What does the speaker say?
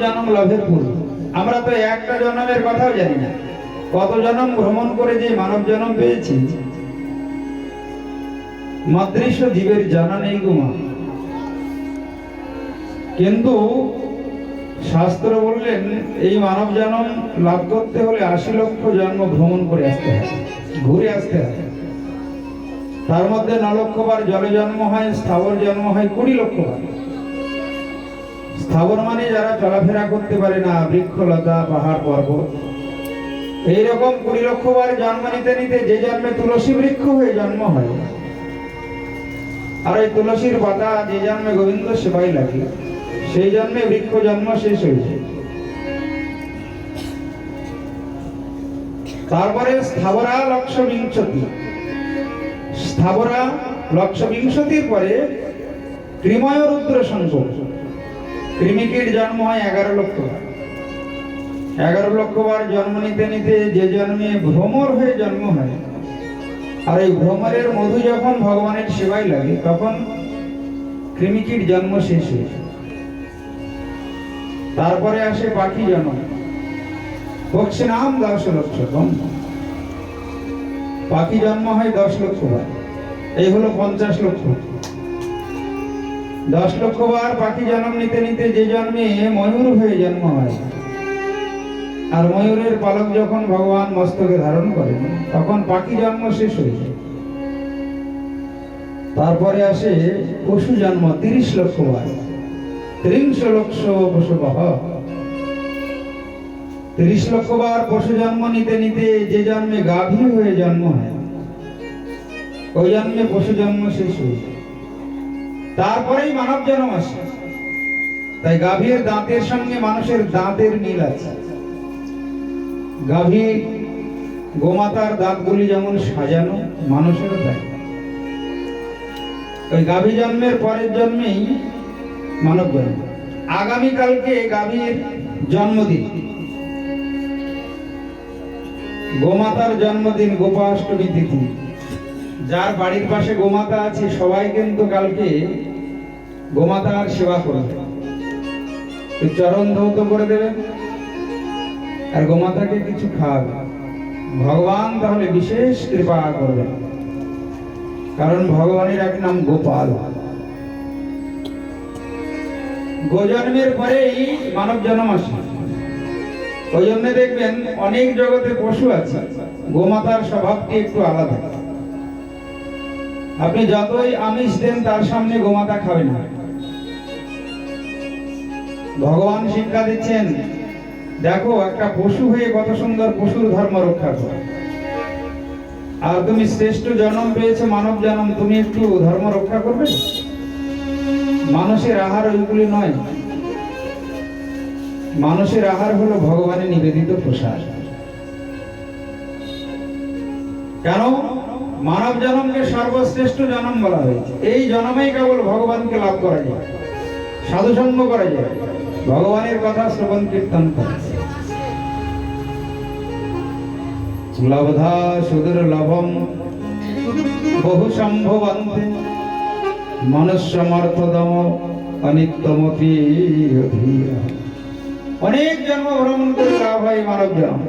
জন্ম লাভের পূর্ব আমরা তো একটা জন্মের কথাও জানি না। কত জন্ম ভ্রমণ করে যে মানব জন্ম পেয়েছি। মাদৃশ্য জীবের জানা নেই গুমা কিন্তু শাস্ত্র বললেন, এই মানব জন্ম লাভ করতে হলে আশি লক্ষ জন্ম ভ্রমণ করে আসতে হয়, ঘুরে আসতে হয়। তার মধ্যে ন লক্ষবার জলে জন্ম হয়, স্থাবর জন্ম হয়, কুড়ি লক্ষবার স্থাবর মানে যারা চলাফেরা করতে পারে না, বৃক্ষলতা, পাহাড় পর্বত, এইরকম কুড়ি লক্ষবার জন্ম নিতে নিতে যে জন্মে তুলসী বৃক্ষ হয়ে জন্ম হয়, আর এই তুলসীর পাতা যে জন্মে গোবিন্দ সেবাই লাগে, সেই জন্মে বৃক্ষ জন্ম শেষ হয়েছে তারপরে স্থাবরা লক্ষ বিংশতি স্থাবরা লক্ষ বিংশতির পরে ত্রিময় রুদ্র সংযোগ। কৃমিকীট জন্ম হয় এগারো লক্ষ। এগারো লক্ষ বার জন্ম নিতে নিতে যে জন্মে ভ্রমর হয়ে জন্ম হয়, আর এই ভ্রমরের মধু যখন ভগবানের সেবায় লাগে, তখন কৃমিকীট জন্ম শেষ হয়ে তারপরে আসে পাখি জন্ম। পক্ষী নাম দশ লক্ষ পাখি জন্ম হয় দশ লক্ষ এই হলো পঞ্চাশ লক্ষ। দশ লক্ষ বার পাখি জন্ম নিতে নিতে যে জন্মে ময়ূর হয়ে জন্ম হয়। আর ময়ূরের পালক যখন ভগবান মস্তকে ধারণ করেন, তখন পাখি জন্ম শেষ হয়ে যায়। তারপরে আসে পশু জন্ম, তিরিশ লক্ষ বার ত্রিংশ লক্ষ পশু তিরিশ লক্ষ বার পশু জন্ম নিতে নিতে যে জন্মে গাভী হয়ে জন্ম হয়, ওই জন্মে পশু জন্ম শেষ হয়ে যায়। তারপরেই মানব জন্ম আসে। তাই গাভীর দাঁতের সঙ্গে মানুষের দাঁতের মিল আছে। গাভী গোমাতার দাঁতগুলি যেমন সাজানো মানুষেরও তাই ওই গাভী জন্মের পরের জন্মেই মানব জন্ম। আগামীকালকে গাভীর জন্মদিন। গোমাতার জন্মদিন গোপাষ্টমী তিথি। যার বাড়ির পাশে গোমাতা আছে, সবাই কিন্তু কালকে গোমাতার সেবা করবে। চরণ ধৌত করে দেবেন আর গোমাতাকে কিছু খাওয়াবে। ভগবান তাহলে বিশেষ কৃপা করবেন। কারণ ভগবানের এক নাম গোপাল। গোজন্মের পরেই মানব জন্ম আসে। ওই জন্য দেখবেন অনেক জগতে পশু আছে, গোমাতার স্বভাবটি একটু আলাদা। আপনি যতই আমিষ দেন, তার সামনে গোমাতা খাবে না। ভগবান শিক্ষা দিচ্ছেন, দেখো, একটা পশু হয়ে কত সুন্দর পশুর ধর্ম রক্ষা করো। আর তুমি শ্রেষ্ঠ জন্ম পেয়েছ, মানব জন্ম, তুমি একটু ধর্ম রক্ষা করবে? মানুষের আহার ওইগুলি নয়। মানুষের আহার হলো ভগবানের নিবেদিত প্রসাদ। কেন? মানব জন্মকে সর্বশ্রেষ্ঠ জনম বলা হয়েছে। এই জন্মেই কেবল ভগবানকে লাভ করা যায়, সাধুসঙ্গ করা যায়। ভগবানের কথা শ্রবণ কীর্তন করা লবধা সুদূর লভম বহু সম্ভবন্তে, মনুষ্যমর্থদম অনিত্যমপি অনেক জন্ম ভ্রমণ করে লাভ হয় মানব জন্ম।